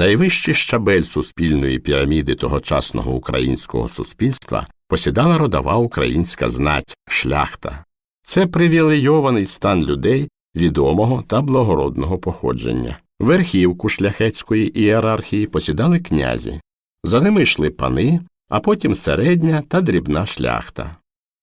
Найвищий щабель суспільної піраміди тогочасного українського суспільства посідала родова українська знать шляхта. Це привілейований стан людей відомого та благородного походження. Верхівку шляхетської ієрархії посідали князі, за ними йшли пани, а потім середня та дрібна шляхта.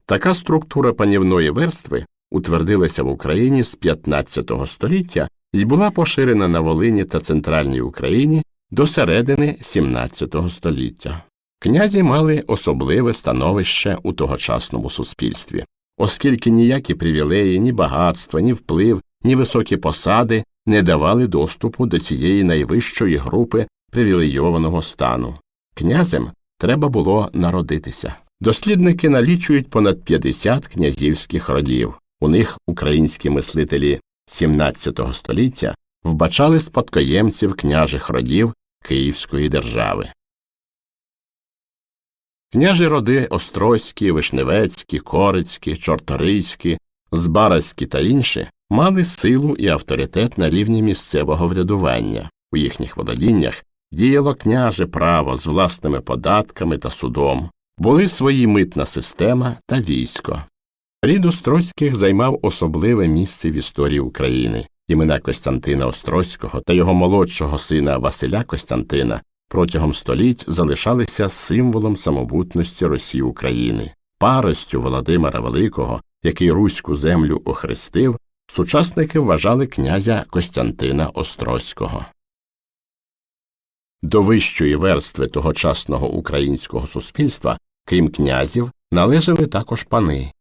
Така структура панівної верстви утвердилася в Україні з 15 століття і була поширена на Волині та центральній Україні до середини 17 століття. Князі мали особливе становище у тогочасному суспільстві, оскільки ніякі привілеї, ні багатства, ні вплив, ні високі посади не давали доступу до цієї найвищої групи привілейованого стану. Князем треба було народитися. Дослідники налічують понад 50 князівських родів. У них українські мислителі XVII століття вбачали спадкоємців княжих родів Київської держави. Княжі роди Острозькі, Вишневецькі, Корицькі, Чорторийські, Збаразькі та інші мали силу і авторитет на рівні місцевого врядування. У їхніх володіннях діяло княже право з власними податками та судом, були свої митна система та військо. Рід Острозьких займав особливе місце в історії України. Імена Костянтина Острозького та його молодшого сина Василя Костянтина протягом століть залишалися символом самобутності Росії України, паростю Володимира Великого, який руську землю охрестив, сучасники вважали князя Костянтина Острозького. До вищої верстви тогочасного українського суспільства, крім князів, належали також пани.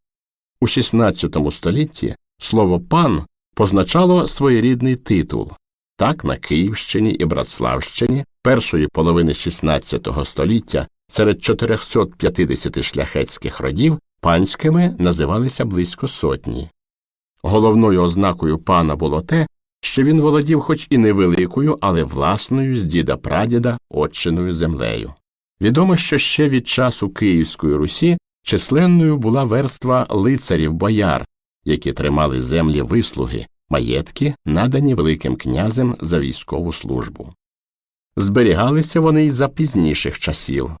У XVI столітті слово пан позначало своєрідний титул. Так на Київщині і Братславщині першої половини XVI століття серед 450 шляхетських родів панськими називалися близько сотні. Головною ознакою пана було те, що він володів хоч і невеликою, але власною з діда прадіда отчиною землею. Відомо, що ще від часу Київської Русі численною була верства лицарів бояр, які тримали землі вислуги, маєтки, надані Великим князем за військову службу. Зберігалися вони й за пізніших часів.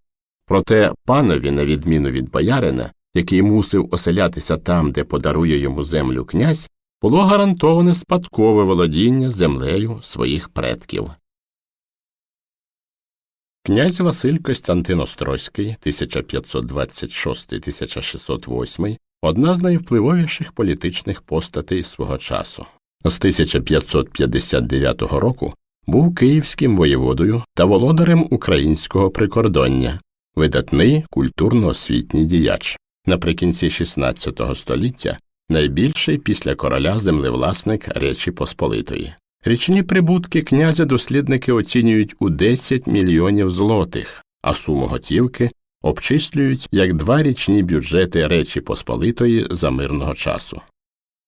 Проте панові, на відміну від боярина, який мусив оселятися там, де подарує йому землю князь, було гарантоване спадкове володіння землею своїх предків. Князь Василь Костянтин Острозький 1526-1608 одна з найвпливовіших політичних постатей свого часу. З 1559 року був київським воєводою та володарем українського прикордоння, видатний культурно-освітній діяч. Наприкінці XVI століття найбільший після короля землевласник Речі Посполитої. Річні прибутки князя дослідники оцінюють у 10 мільйонів злотих, а суму готівки обчислюють як два річні бюджети Речі Посполитої за мирного часу.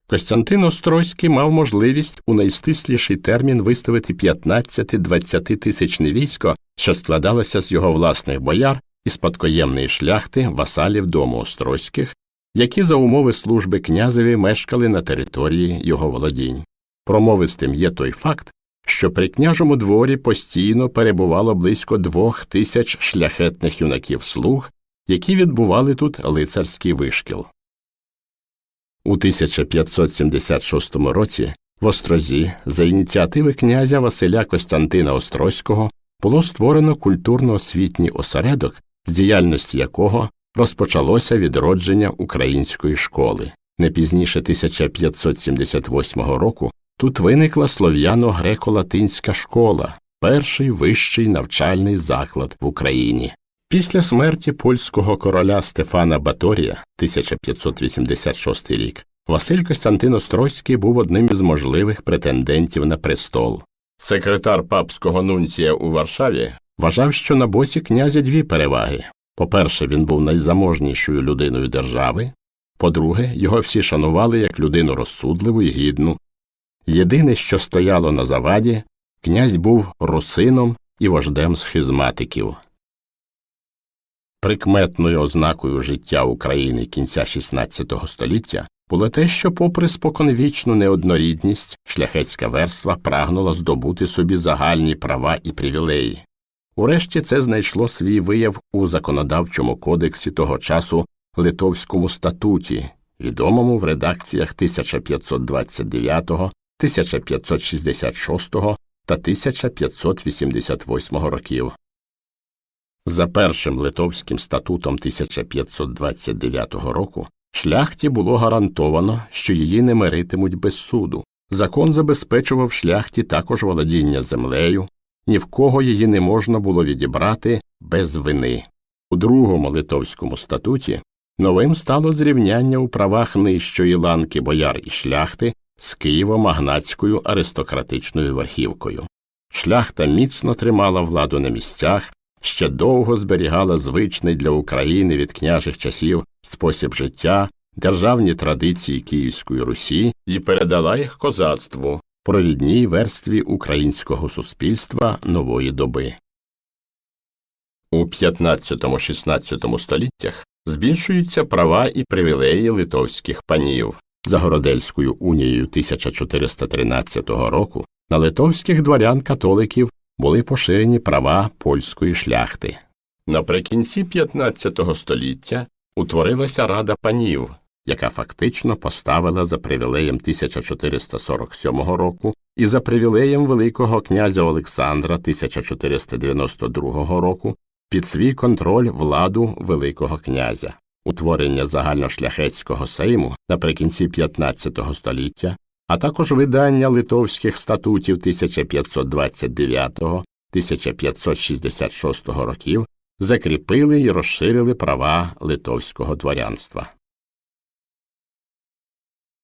Костянтин Острозький мав можливість у найстисліший термін виставити 15-20 тисячне військо, що складалося з його власних бояр і спадкоємної шляхти васалів дому Острозьких, які за умови служби князеві мешкали на території його володінь. Промовистим є той факт, що при княжому дворі постійно перебувало близько двох тисяч шляхетних юнаків слуг, які відбували тут лицарський вишкіл. У 1576 році в Острозі за ініціативи князя Василя Костянтина Острозького було створено культурно-освітній осередок, з діяльності якого розпочалося відродження української школи. Не пізніше 1578 року тут виникла слов'яно-греко-латинська школа, перший вищий навчальний заклад в Україні. Після смерті польського короля Стефана Баторія 1586 рік Василь Костянтин Острозький був одним із можливих претендентів на престол. Секретар папського нунція у Варшаві вважав, що на боці князя дві переваги по-перше, він був найзаможнішою людиною держави, по-друге, його всі шанували як людину розсудливу і гідну. Єдине, що стояло на заваді, князь був русином і вождем схизматиків. Прикметною ознакою життя України кінця XVI століття було те, що, попри споконвічну неоднорідність, шляхетська верства прагнула здобути собі загальні права і привілеї. Урешті це знайшло свій вияв у законодавчому кодексі того часу Литовському статуті, відомому в редакціях 1529, 1566 та 1588 років. За першим литовським статутом 1529 року шляхті було гарантовано, що її не миритимуть без суду. Закон забезпечував шляхті також володіння землею, ні в кого її не можна було відібрати без вини. У другому литовському статуті новим стало зрівняння у правах нижчої ланки бояр і шляхти з Києво-магнатською аристократичною верхівкою. Шляхта міцно тримала владу на місцях, ще довго зберігала звичний для України від княжих часів спосіб життя, державні традиції Київської Русі і передала їх козацтву, провідній верстві українського суспільства нової доби. У 15-16 століттях збільшуються права і привілеї литовських панів. За Городельською унією 1413 року на литовських дворян-католиків були поширені права польської шляхти. Наприкінці 15 століття утворилася Рада панів, яка фактично поставила за привілеєм 1447 року і за привілеєм Великого князя Олександра 1492 року під свій контроль владу Великого князя. Утворення загальношляхетського сейму наприкінці 15 століття, а також видання литовських статутів 1529-1566 років закріпили і розширили права литовського дворянства.